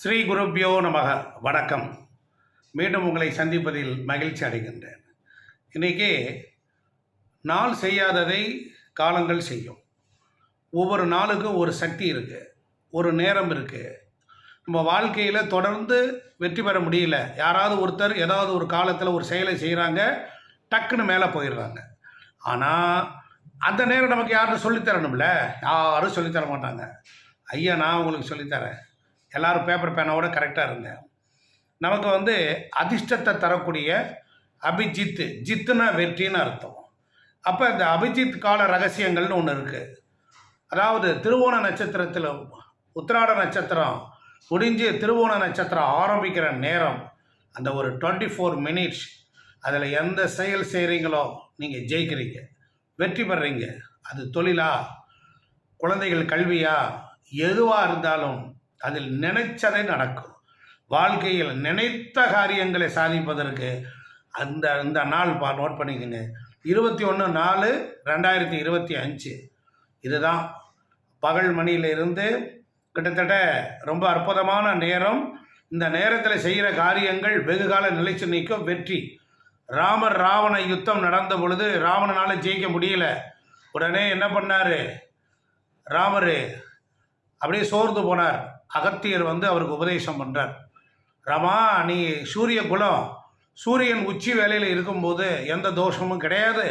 ஸ்ரீ குருப்பியோ நமக. வணக்கம். மீண்டும் உங்களை சந்திப்பதில் மகிழ்ச்சி அடைகின்றேன். இன்றைக்கி நாள் செய்யாததை காலங்கள் செய்யும். ஒவ்வொரு நாளுக்கும் ஒரு சக்தி இருக்குது ஒரு நேரம் இருக்குது நம்ம வாழ்க்கையில் தொடர்ந்து வெற்றி பெற முடியல. யாராவது ஒருத்தர் ஏதாவது ஒரு காலத்தில் ஒரு செயலை செய்கிறாங்க டக்குன்னு மேலே போயிடுறாங்க. ஆனால் அந்த நேரம் நமக்கு யாரும் சொல்லித்தரணும்ல? யாரும் சொல்லித்தர மாட்டாங்க ஐயா நான் உங்களுக்கு சொல்லித்தரேன். எல்லோரும் பேப்பர் பேனாவோட கரெக்டாக இருந்தேன் நமக்கு வந்து அதிர்ஷ்டத்தை தரக்கூடிய அபிஜித்து ஜித்துனா வெற்றின்னு அர்த்தம். அப்போ இந்த அபிஜித் கால ரகசியங்கள்னு ஒன்று இருக்குது அதாவது திருவோண நட்சத்திரத்தில் உத்திராட நட்சத்திரம் முடிஞ்சு திருவோண நட்சத்திரம் ஆரம்பிக்கிற நேரம் அந்த ஒரு டுவெண்ட்டி ஃபோர் மினிட்ஸ் அதில் எந்த செயல் செய்கிறீங்களோ நீங்கள் ஜெயிக்கிறீங்க. வெற்றி பெறுறீங்க அது தொழிலா? குழந்தைகள் கல்வியா? எதுவாக இருந்தாலும் அதில் நினைச்சதே நடக்கும். வாழ்க்கையில் நினைத்த காரியங்களை சாதிப்பதற்கு அந்த இந்த நாள் பா நோட் பண்ணிக்கோங்க. இருபத்தி ஒன்று நாலு ரெண்டாயிரத்தி இருபத்தி அஞ்சு. இதுதான். பகல் மணியிலிருந்து கிட்டத்தட்ட ரொம்ப அற்புதமான நேரம். இந்த நேரத்தில் செய்கிற காரியங்கள் வெகு கால நிலைச்சு நிற்கும். வெற்றி. ராமர் ராவண யுத்தம் நடந்த பொழுது ராவணனால் ஜெயிக்க முடியல. உடனே என்ன பண்ணார்? ராமர் அப்படியே சோர்ந்து போனார். அகத்தியர் வந்து அவருக்கு உபதேசம் பண்ணுறார் ராமா நீ சூரிய குலம் சூரியன் உச்சி வேலையில் இருக்கும்போது எந்த தோஷமும் கிடையாது.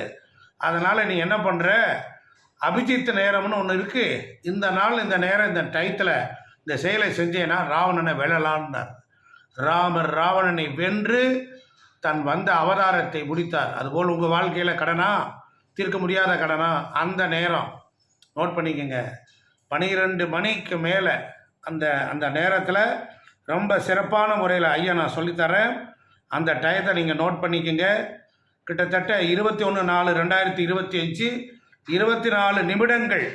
அதனால் நீ என்ன பண்ணுற அபிஜித் நேரம்னு ஒன்று இருக்குது இந்த நாள் இந்த நேரம் இந்த டயத்தில் இந்த செயலை செஞ்சேன்னா ராவணனை வெல்லலான்னார் ராமர் ராவணனை வென்று தன் வந்த அவதாரத்தை முடித்தார். அதுபோல் உங்கள் வாழ்க்கையில் கடனா? தீர்க்க முடியாத கடனா? அந்த நேரம். நோட் பண்ணிக்கோங்க. பனிரெண்டு மணிக்கு மேலே அந்த அந்த நேரத்தில் ரொம்ப சிறப்பான முறையில் ஐயா நான் சொல்லித்தரேன். அந்த டயத்தை நீங்கள் நோட் பண்ணிக்கோங்க. கிட்டத்தட்ட இருபத்தி ஒன்று நாலு ரெண்டாயிரத்தி இருபத்தி அஞ்சு இருபத்தி நாலு நிமிடங்கள்.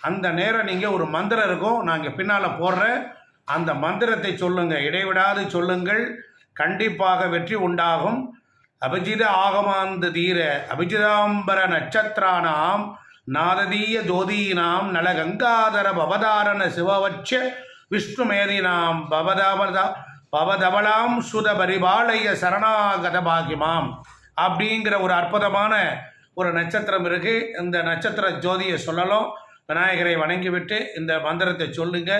அந்த நேரம் நீங்கள் ஒரு மந்திரம் இருக்கும். நாங்கள் பின்னால் போடுறேன். அந்த மந்திரத்தை சொல்லுங்கள் இடைவிடாது சொல்லுங்கள். கண்டிப்பாக வெற்றி உண்டாகும். அபிஜித ஆகமாந்த தீர அபிஜிதாம்பர நட்சத்திரானாம் நாததீய ஜோதீனாம் நல கங்காதர பவதாரண சிவவச்ச விஷ்ணுமேதினாம் பவதபதா பவதபலாம் சுத பரிபாலய சரணாகத பாகிமாம் அப்படிங்கிற ஒரு அற்புதமான ஒரு நட்சத்திரம் இருக்குது இந்த நட்சத்திர ஜோதியை சொல்லலாம். விநாயகரை வணங்கிவிட்டு இந்த மந்திரத்தை சொல்லுங்க.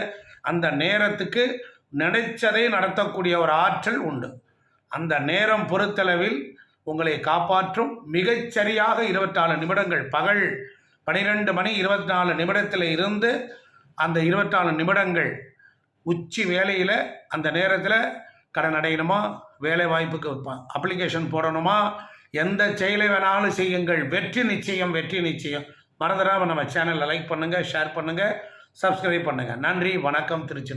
அந்த நேரத்துக்கு நினைச்சதை நடத்தக்கூடிய ஒரு ஆற்றல் உண்டு. அந்த நேரம் பொறுத்தளவில் உங்களை காப்பாற்றும் மிகச்சரியாக இருபத்தாலு நிமிடங்கள். பகல் பனிரெண்டு மணி இருபத்தி நாலு நிமிடத்தில் இருந்து அந்த இருபத்தாலு நிமிடங்கள் உச்சி வேலையில் அந்த நேரத்தில் கடன் அடையணுமா? வேலை வாய்ப்புக்கு அப்ளிகேஷன் போடணுமா? எந்த செயலை வேணாலும் செய்யுங்கள். வெற்றி நிச்சயம் வெற்றி நிச்சயம். மறந்துடாமல் நம்ம சேனலை லைக் பண்ணுங்கள் ஷேர் பண்ணுங்கள் சப்ஸ்கிரைப் பண்ணுங்கள் நன்றி வணக்கம் திருச்சி